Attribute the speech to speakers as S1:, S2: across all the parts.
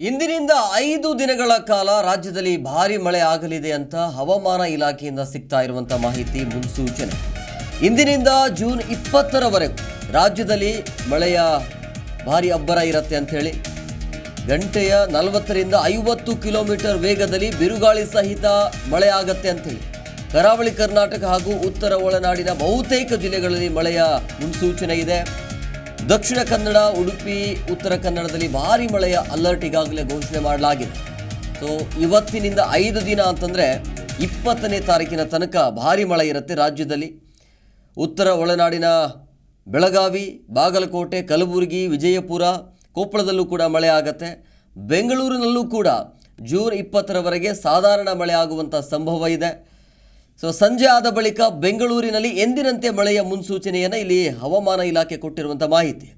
S1: ಇಂದಿನಿಂದ ಐದು ದಿನಗಳ ಕಾಲ ರಾಜ್ಯದಲ್ಲಿ ಭಾರಿ ಮಳೆ ಆಗಲಿದೆ ಅಂತ ಹವಾಮಾನ ಇಲಾಖೆಯಿಂದ ಸಿಗ್ತಾ ಇರುವಂಥ ಮಾಹಿತಿ ಮುನ್ಸೂಚನೆ. ಇಂದಿನಿಂದ ಜೂನ್ ಇಪ್ಪತ್ತರವರೆಗೂ ರಾಜ್ಯದಲ್ಲಿ ಮಳೆಯ ಭಾರಿ ಅಬ್ಬರ ಇರುತ್ತೆ ಅಂಥೇಳಿ ಗಂಟೆಯ ನಲವತ್ತರಿಂದ ಐವತ್ತು ಕಿಲೋಮೀಟರ್ ವೇಗದಲ್ಲಿ ಬಿರುಗಾಳಿ ಸಹಿತ ಮಳೆ ಆಗತ್ತೆ ಅಂತೇಳಿ ಕರಾವಳಿ ಕರ್ನಾಟಕ ಹಾಗೂ ಉತ್ತರ ಒಳನಾಡಿನ ಬಹುತೇಕ ಜಿಲ್ಲೆಗಳಲ್ಲಿ ಮಳೆಯ ಮುನ್ಸೂಚನೆ ಇದೆ. ದಕ್ಷಿಣ ಕನ್ನಡ, ಉಡುಪಿ, ಉತ್ತರ ಕನ್ನಡದಲ್ಲಿ ಭಾರಿ ಮಳೆಯ ಅಲರ್ಟ್ ಈಗಾಗಲೇ ಘೋಷಣೆ ಮಾಡಲಾಗಿದೆ. ಸೊ ಇವತ್ತಿನಿಂದ ಐದು ದಿನ ಅಂತಂದರೆ ಇಪ್ಪತ್ತನೇ ತಾರೀಕಿನ ತನಕ ಭಾರಿ ಮಳೆ ಇರುತ್ತೆ ರಾಜ್ಯದಲ್ಲಿ. ಉತ್ತರ ಒಳನಾಡಿನ ಬೆಳಗಾವಿ, ಬಾಗಲಕೋಟೆ, ಕಲಬುರಗಿ, ವಿಜಯಪುರ, ಕೊಪ್ಪಳದಲ್ಲೂ ಕೂಡ ಮಳೆ ಆಗತ್ತೆ. ಬೆಂಗಳೂರಿನಲ್ಲೂ ಕೂಡ ಜೂನ್ ಇಪ್ಪತ್ತರವರೆಗೆ ಸಾಧಾರಣ ಮಳೆ ಆಗುವಂಥ ಸಂಭವ ಇದೆ. ಸೊ ಸಂಜೆ ಆದ ಬಳಿಕ ಬೆಂಗಳೂರಿನಲ್ಲಿ ಎಂದಿನಂತೆ ಮಳೆಯ ಮುನ್ಸೂಚನೆಯನ್ನು ಇಲ್ಲಿ ಹವಾಮಾನ ಇಲಾಖೆ ಕೊಟ್ಟಿರುವಂಥ ಮಾಹಿತಿ.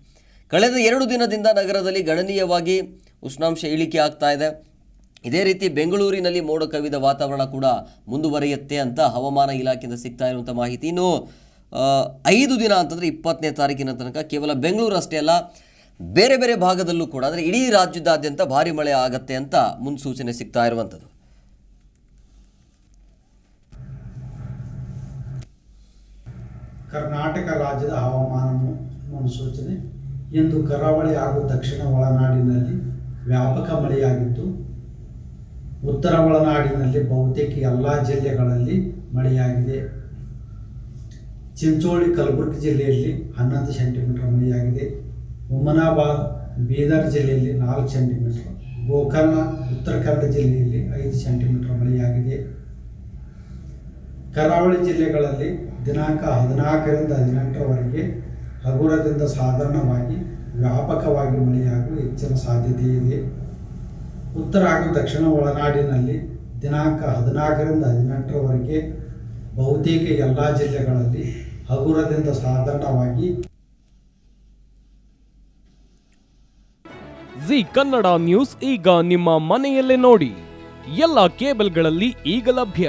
S1: ಕಳೆದ ಎರಡು ದಿನದಿಂದ ನಗರದಲ್ಲಿ ಗಣನೀಯವಾಗಿ ಉಷ್ಣಾಂಶ ಇಳಿಕೆ ಆಗ್ತಾ ಇದೆ. ಇದೇ ರೀತಿ ಬೆಂಗಳೂರಿನಲ್ಲಿ ಮೋಡ ಕವಿದ ವಾತಾವರಣ ಕೂಡ ಮುಂದುವರಿಯುತ್ತೆ ಅಂತ ಹವಾಮಾನ ಇಲಾಖೆಯಿಂದ ಸಿಗ್ತಾ ಇರುವಂಥ ಮಾಹಿತಿ. ಇನ್ನು ಐದು ದಿನ ಅಂತಂದರೆ ಇಪ್ಪತ್ತನೇ ತಾರೀಕಿನ ತನಕ ಕೇವಲ ಬೆಂಗಳೂರು ಅಷ್ಟೇ ಅಲ್ಲ, ಬೇರೆ ಬೇರೆ ಭಾಗದಲ್ಲೂ ಕೂಡ, ಅಂದರೆ ಇಡೀ ರಾಜ್ಯದಾದ್ಯಂತ ಭಾರಿ ಮಳೆ ಆಗತ್ತೆ ಅಂತ ಮುನ್ಸೂಚನೆ ಸಿಗ್ತಾ ಇರುವಂಥದ್ದು
S2: ಕರ್ನಾಟಕ ರಾಜ್ಯದ ಹವಾಮಾನ ಮುನ್ಸೂಚನೆ. ಇಂದು ಕರಾವಳಿ ಹಾಗೂ ದಕ್ಷಿಣ ಒಳನಾಡಿನಲ್ಲಿ ವ್ಯಾಪಕ ಮಳೆಯಾಗಿದ್ದು, ಉತ್ತರ ಒಳನಾಡಿನಲ್ಲಿ ಬಹುತೇಕ ಎಲ್ಲ ಜಿಲ್ಲೆಗಳಲ್ಲಿ ಮಳೆಯಾಗಿದೆ. ಚಿಂಚೋಳಿ, ಕಲಬುರಗಿ ಜಿಲ್ಲೆಯಲ್ಲಿ ಹನ್ನೊಂದು ಸೆಂಟಿಮೀಟರ್ ಮಳೆಯಾಗಿದೆ. ಉಮನಾಬಾದ್, ಬೀದರ್ ಜಿಲ್ಲೆಯಲ್ಲಿ ನಾಲ್ಕು ಸೆಂಟಿಮೀಟರ್, ಗೋಕರ್ಣ ಉತ್ತರ ಕನ್ನಡ ಜಿಲ್ಲೆಯಲ್ಲಿ ಐದು ಸೆಂಟಿಮೀಟರ್ ಮಳೆಯಾಗಿದೆ. ಕರಾವಳಿ ಜಿಲ್ಲೆಗಳಲ್ಲಿ ದಿನಾಂಕ ಹದಿನಾಲ್ಕರಿಂದ ಹದಿನೆಂಟರವರೆಗೆ ಹಗುರದಿಂದ ಸಾಧಾರಣವಾಗಿ ವ್ಯಾಪಕವಾಗಿ ಮಳೆಯಾಗುವ ಹೆಚ್ಚಿನ ಸಾಧ್ಯತೆ ಇದೆ. ಉತ್ತರ ಹಾಗೂ ದಕ್ಷಿಣ ಒಳನಾಡಿನಲ್ಲಿ ದಿನಾಂಕ ಹದಿನಾಲ್ಕರಿಂದ ಹದಿನೆಂಟರವರೆಗೆ ಬಹುತೇಕ ಎಲ್ಲ ಜಿಲ್ಲೆಗಳಲ್ಲಿ ಹಗುರದಿಂದ ಸಾಧಾರಣವಾಗಿ
S3: ಜಿ ಕನ್ನಡ ನ್ಯೂಸ್ ಈಗ ನಿಮ್ಮ ಮನೆಯಲ್ಲೇ ನೋಡಿ. ಎಲ್ಲ ಕೇಬಲ್ಗಳಲ್ಲಿ ಈಗ ಲಭ್ಯ.